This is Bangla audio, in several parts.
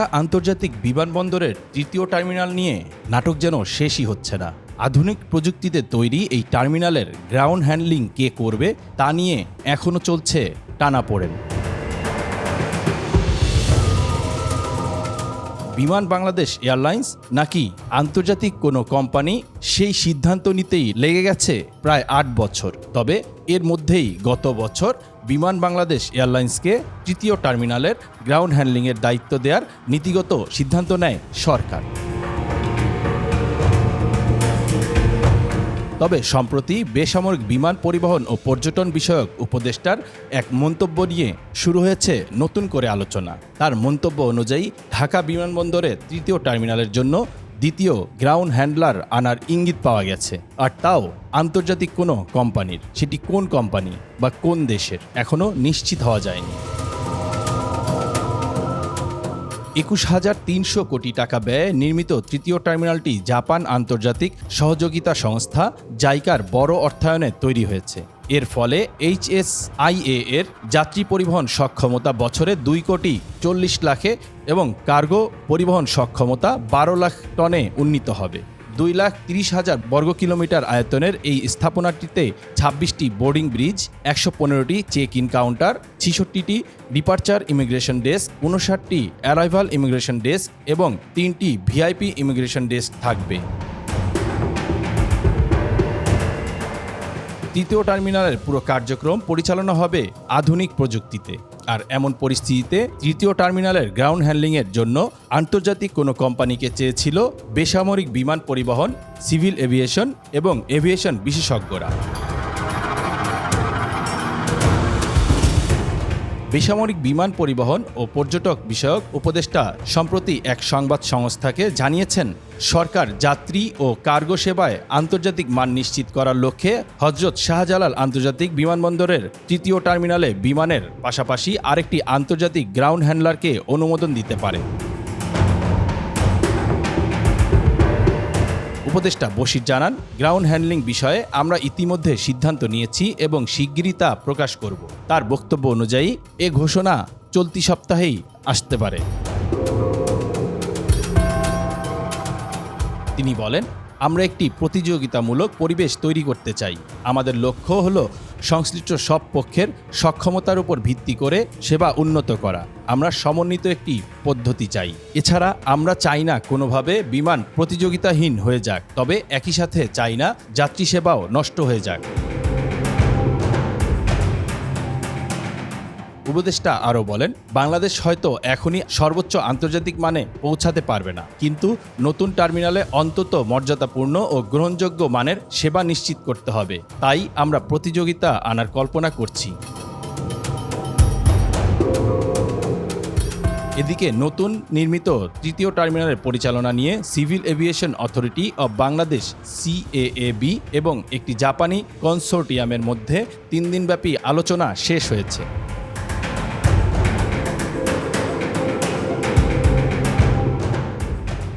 ঢাকা আন্তর্জাতিক বিমানবন্দরের তৃতীয় টার্মিনাল নিয়ে নাটক যেন শেষই হচ্ছে না। আধুনিক প্রযুক্তিতে তৈরি এই টার্মিনালের গ্রাউন্ড হ্যান্ডলিং কে করবে তা নিয়ে এখনও চলছে টানাপোড়েন। বিমান বাংলাদেশ এয়ারলাইন্স নাকি আন্তর্জাতিক কোনো কোম্পানি সেই সিদ্ধান্ত নিতেই লেগে গেছে প্রায় আট বছর। তবে এর মধ্যেই গত বছর বিমান বাংলাদেশ এয়ারলাইন্সকে তৃতীয় টার্মিনালের গ্রাউন্ড হ্যান্ডলিংয়ের দায়িত্ব দেওয়ার নীতিগত সিদ্ধান্ত নেয় সরকার। তবে সম্প্রতি বেসামরিক বিমান পরিবহন ও পর্যটন বিষয়ক উপদেষ্টার এক মন্তব্য নিয়ে শুরু হয়েছে নতুন করে আলোচনা। তার মন্তব্য অনুযায়ী, ঢাকা বিমানবন্দরে তৃতীয় টার্মিনালের জন্য দ্বিতীয় গ্রাউন্ড হ্যান্ডলার আনার ইঙ্গিত পাওয়া গেছে। আর তাও আন্তর্জাতিক কোনো কোম্পানির। সেটি কোন কোম্পানি বা কোন দেশের? এখনও নিশ্চিত হওয়া যায়নি। একুশ হাজার তিনশো কোটি টাকা ব্যয়ে নির্মিত তৃতীয় টার্মিনালটি জাপান আন্তর্জাতিক সহযোগিতা সংস্থা জাইকার বড় অর্থায়নে তৈরি হয়েছে। এর ফলে এইচএসআইএ এর যাত্রী পরিবহন সক্ষমতা বছরে দুই কোটি চল্লিশ লাখে এবং কার্গো পরিবহন সক্ষমতা বারো লাখ টনে উন্নীত হবে। দুই লাখ তিরিশ হাজার বর্গ কিলোমিটার আয়তনের এই স্থাপনাটিতে ছাব্বিশটি বোর্ডিং ব্রিজ, একশো পনেরোটি চেক ইন কাউন্টার, ছিষট্টিটি ডিপার্চার ইমিগ্রেশন ডেস্ক উনষাটটি অ্যারাইভাল ইমিগ্রেশন ডেস্ক এবং তিনটি ভিআইপি ইমিগ্রেশন ডেস্ক থাকবে। তৃতীয় টার্মিনালের পুরো কার্যক্রম পরিচালনা হবে আধুনিক প্রযুক্তিতে। আর এমন পরিস্থিতিতে তৃতীয় টার্মিনালের গ্রাউন্ড হ্যান্ডলিংয়ের জন্য আন্তর্জাতিক কোনো কোম্পানিকে চেয়েছিল বেসামরিক বিমান পরিবহন, সিভিল এভিয়েশন এবং এভিয়েশন বিশেষজ্ঞরা। বেসামরিক বিমান পরিবহন ও পর্যটক বিষয়ক উপদেষ্টা সম্প্রতি এক সংবাদ সংস্থাকে জানিয়েছেন, সরকার যাত্রী ও কার্গো সেবায় আন্তর্জাতিক মান নিশ্চিত করার লক্ষ্যে হজরত শাহজালাল আন্তর্জাতিক বিমানবন্দরের তৃতীয় টার্মিনালে বিমানের পাশাপাশি আরেকটি আন্তর্জাতিক গ্রাউন্ড হ্যান্ডলারকে অনুমোদন দিতে পারে। উপদেষ্টা বশির জানান, গ্রাউন্ড হ্যান্ডলিং বিষয়ে আমরা ইতিমধ্যে সিদ্ধান্ত নিয়েছি এবং শিগগিরই তা প্রকাশ করব। তার বক্তব্য অনুযায়ী, এ ঘোষণা চলতি সপ্তাহেই আসতে পারে। তিনি বলেন আমরা একটি প্রতিযোগিতামূলক পরিবেশ তৈরি করতে চাই। আমাদের লক্ষ্য হল সংশ্লিষ্ট সব পক্ষের সক্ষমতার উপর ভিত্তি করে সেবা উন্নত করা। আমরা সমন্বিত একটি পদ্ধতি চাই। এছাড়া আমরা চাই না কোনোভাবে বিমান প্রতিযোগিতাহীন হয়ে যাক, তবে একই সাথে চাই না যাত্রী সেবাও নষ্ট হয়ে যাক। উপদেষ্টা আরও বলেন, বাংলাদেশ হয়তো এখনই সর্বোচ্চ আন্তর্জাতিক মানে পৌঁছাতে পারবে না। কিন্তু নতুন টার্মিনালে অন্তত মর্যাদাপূর্ণ ও গ্রহণযোগ্য মানের সেবা নিশ্চিত করতে হবে। তাই আমরা প্রতিযোগিতা আনার কল্পনা করছি। এদিকে নতুন নির্মিত তৃতীয় টার্মিনালের পরিচালনা নিয়ে civil aviation authority of Bangladesh, CAAB, এবং একটি জাপানি কনসোর্টিয়ামের মধ্যে তিন দিনব্যাপী আলোচনা শেষ হয়েছে।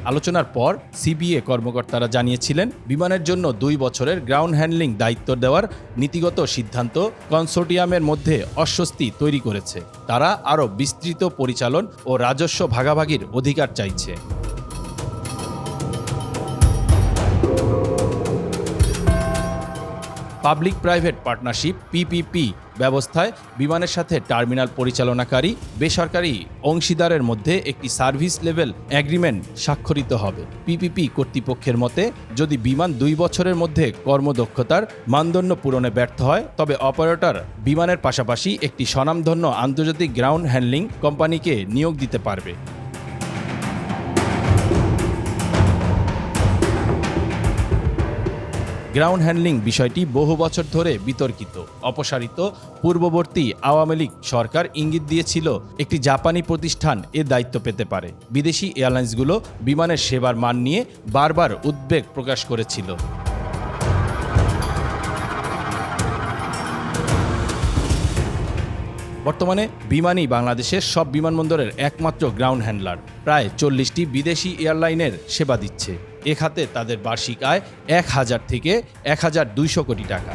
আলোচনার পর সিবিএ কর্মকর্তারা জানিয়েছিলেন, বিমানের জন্য দুই বছরের গ্রাউন্ড হ্যান্ডলিং দায়িত্ব দেওয়ার নীতিগত সিদ্ধান্ত কনসোর্টিয়ামের মধ্যে অস্বস্তি তৈরি করেছে। তারা আরও বিস্তৃত পরিচালন ও রাজস্ব ভাগাভাগির অধিকার চাইছে। পাবলিক প্রাইভেট পার্টনারশিপ পিপিপি ব্যবস্থায় বিমানের সাথে টার্মিনাল পরিচালনাকারী, বেসরকারি অংশীদারের মধ্যে একটি সার্ভিস লেভেল অ্যাগ্রিমেন্ট স্বাক্ষরিত হবে। পিপিপি কর্তৃপক্ষের মতে, যদি বিমান দুই বছরের মধ্যে কর্মদক্ষতার মানদণ্ড পূরণে ব্যর্থ হয়, তবে অপারেটর বিমানের পাশাপাশি একটি স্বনামধন্য আন্তর্জাতিক গ্রাউন্ড হ্যান্ডলিং কোম্পানিকে নিয়োগ দিতে পারবে। গ্রাউন্ড হ্যান্ডলিং বিষয়টি বহু বছর ধরে বিতর্কিত। অপসারিত, পূর্ববর্তী আওয়ামী লীগ সরকার ইঙ্গিত দিয়েছিল একটি জাপানি প্রতিষ্ঠান এ দায়িত্ব পেতে পারে। বিদেশি এয়ারলাইন্সগুলো বিমানের সেবার মান নিয়ে বারবার উদ্বেগ প্রকাশ করেছিল। বর্তমানে বিমানই বাংলাদেশের সব বিমানবন্দরের একমাত্র গ্রাউন্ড হ্যান্ডলার। প্রায় চল্লিশটি বিদেশি এয়ারলাইনের সেবা দিচ্ছে। এ খাতে তাদের বার্ষিক আয় এক হাজার থেকে এক হাজার দুইশো কোটি টাকা।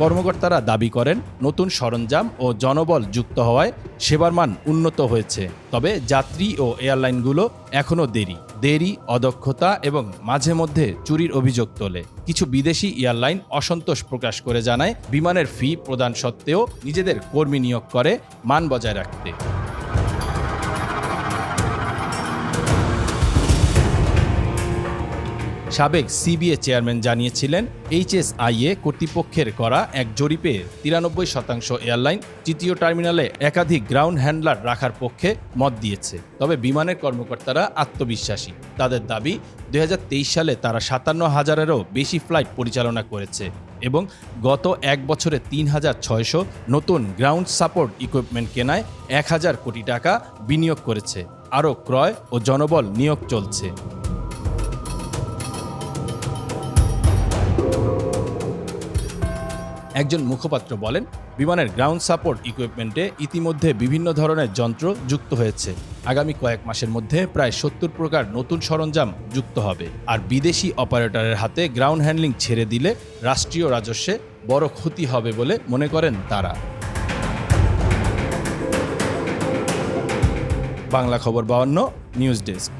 কর্মকর্তারা দাবি করেন, নতুন সরঞ্জাম ও জনবল যুক্ত হওয়ায় সেবার মান উন্নত হয়েছে। তবে যাত্রী ও এয়ারলাইনগুলো এখনও দেরি। দেরি, অদক্ষতা এবং মাঝে মধ্যে চুরির অভিযোগ তোলে। কিছু বিদেশি এয়ারলাইন অসন্তোষ প্রকাশ করে জানায়, বিমানের ফি প্রদান সত্ত্বেও নিজেদের কর্মী নিয়োগ করে মান বজায় রাখতে। সাবেক সিবিএ চেয়ারম্যান জানিয়েছিলেন এইচএসআইএ কর্তৃপক্ষের করা এক জরিপে তিরানব্বই শতাংশ এয়ারলাইন তৃতীয় টার্মিনালে একাধিক গ্রাউন্ড হ্যান্ডলার রাখার পক্ষে মত দিয়েছে। তবে বিমানের কর্মকর্তারা আত্মবিশ্বাসী। তাদের দাবি দু হাজার তেইশ সালে তারা সাতান্ন হাজারেরও বেশি ফ্লাইট পরিচালনা করেছে এবং গত এক বছরে তিন হাজার ছয়শো নতুন গ্রাউন্ড সাপোর্ট ইকুইপমেন্ট কেনায় এক হাজার কোটি টাকা বিনিয়োগ করেছে। আরও ক্রয় ও জনবল নিয়োগ চলছে। একজন মুখপাত্র বলেন, বিমানের গ্রাউন্ড সাপোর্ট ইকুইপমেন্টে ইতিমধ্যে বিভিন্ন ধরনের যন্ত্র যুক্ত হয়েছে। আগামী কয়েক মাসের মধ্যে প্রায় সত্তর প্রকার নতুন সরঞ্জাম যুক্ত হবে। আর বিদেশি অপারেটরের হাতে গ্রাউন্ড হ্যান্ডলিং ছেড়ে দিলে রাষ্ট্রীয় রাজস্বে বড় ক্ষতি হবে বলে মনে করেন তারা। বাংলা খবর বাউন্ন, নিউজ ডেস্ক।